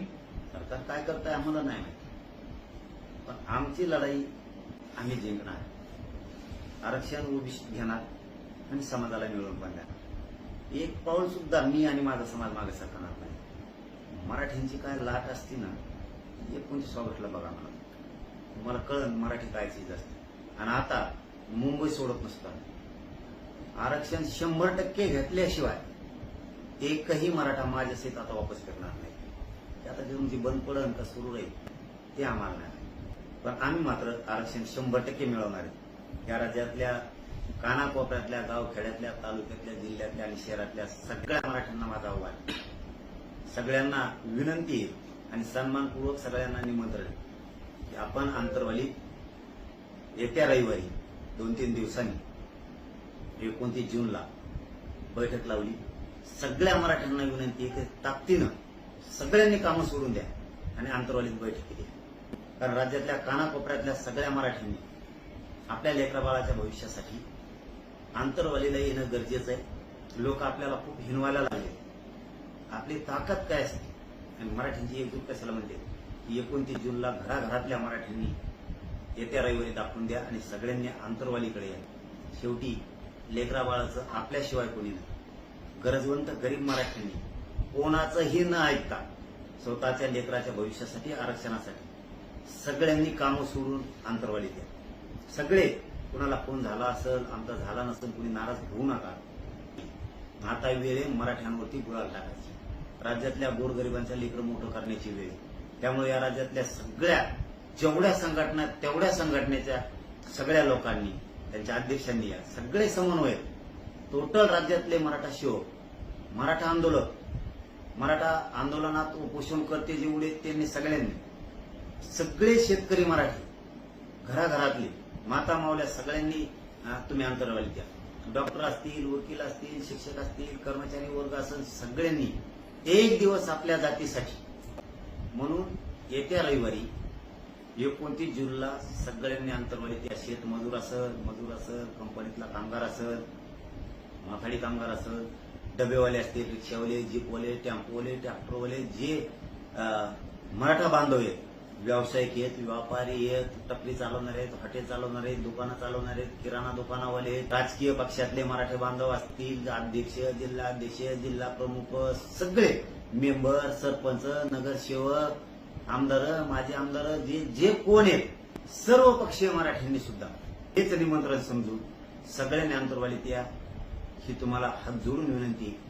सरकार काय करताय आम्हाला नाही माहिती. पण आमची लढाई आम्ही जिंकणार. आरक्षण ओबीसी घेणार आणि समाजाला मिळवून बांधणार एक पाऊल सुद्धा मी आणि माझा समाज मागे सरकणार नाही. मराठींची काय लाट असती ना एकोणीस ऑगस्टला बघा मला. तुम्हाला कळण मराठी काय चीज असते. आणि आता मुंबई सोडत नसतात आरक्षण शंभर टक्के घेतल्याशिवाय एकही मराठा माझ्या सीट आता वापस करणार नाही. ते आता जे जी बंद पडन का सुरू राहील ते आम्हाला नाही. पण आम्ही मात्र आरक्षण शंभर टक्के मिळवणार आहे. या राज्यातल्या कानाकोपऱ्यातल्या गावखेड्यातल्या तालुक्यातल्या जिल्ह्यातल्या आणि शहरातल्या सगळ्या मराठ्यांना माझा आव्हान सगळ्यांना विनंती आहे आणि सन्मानपूर्वक सगळ्यांना निमंत्रण की आपण आंतरवाली येत्या रविवारी दोन तीन दिवसांनी एकोणतीस जूनला बैठक लावली. सगळ्या मराठ्यांना विनंती आहे की ताकदीनं सगळ्यांनी कामं सोडून द्या आणि आंतरवालीत बैठक केली कारण राज्यातल्या कानाकोपऱ्यातल्या सगळ्या मराठ्यांनी आपल्या लेकराबाळाच्या भविष्यासाठी आंतरवालीला येणं गरजेचं आहे. लोक आपल्याला खूप हिनवायला लागले. आपली ताकद काय असते? आणि मराठींची एकजूट कशाला म्हणते? की एकोणतीस जूनला घराघरातल्या मराठ्यांनी येत्या रविवारी दाखवून द्या आणि सगळ्यांनी आंतरवालीकडे या. शेवटी लेकराबाळाचं आपल्याशिवाय कोणी नाही. गरजवंत गरीब मराठ्यांनी कोणाचंही न ऐकता स्वतःच्या लेकराच्या भविष्यासाठी आरक्षणासाठी सगळ्यांनी कामं सोडून अंतरवाली द्या. सगळे कुणाला फोन झाला असेल आमचा झाला नसेल कुणी नाराज होऊ नका. आता वेळ आहे मराठ्यांवरती गुळाल टाकायची. राज्यातल्या गोरगरिबांच्या लेकरं मोठं करण्याची वेळ आहे. त्यामुळे या राज्यातल्या सगळ्या जेवढ्या संघटना तेवढ्या संघटनेच्या सगळ्या लोकांनी त्यांच्या अध्यक्षांनी या सगळे समन्वय टोटल राज्यातले मराठा शिव मराठा आंदोलक मराठा आंदोलनात उपोषण करते जेवढे त्यांनी सगळ्यांनी. सगळे शेतकरी मराठी घराघरातले माता मावल्या सगळ्यांनी तुम्ही अंतरवाली द्या. डॉक्टर असतील वकील असतील शिक्षक असतील कर्मचारी वर्ग असेल सगळ्यांनी एक दिवस आपल्या जातीसाठी. म्हणून येत्या रविवारी एकोणतीस जूनला सगळ्यांनी अंतरवाली द्या. शेतमजूर असेल मजूर असेल कंपनीतला कामगार असेल माथाडी कामगार असेल डबेवाले असतील रिक्षावाले जीपवाले टेम्पोवाले ट्रॅक्टरवाले जे मराठा बांधव आहेत व्यावसायिक आहेत व्यापारी आहेत टपरी चालवणारे आहेत हॉटेल चालवणारे आहेत दुकानं चालवणारे आहेत किराणा दुकानावाले आहेत राजकीय पक्षातले मराठे बांधव असतील अध्यक्ष जिल्हाध्यक्ष जिल्हा प्रमुख सगळे मेंबर सरपंच नगरसेवक आमदार माजी आमदार जे जे कोण आहेत सर्व पक्षीय मराठ्यांनी सुद्धा हेच निमंत्रण समजून सगळ्यांनी अंतर्वालीत या. ही तुम्हाला हात जोडून विनंती आहे.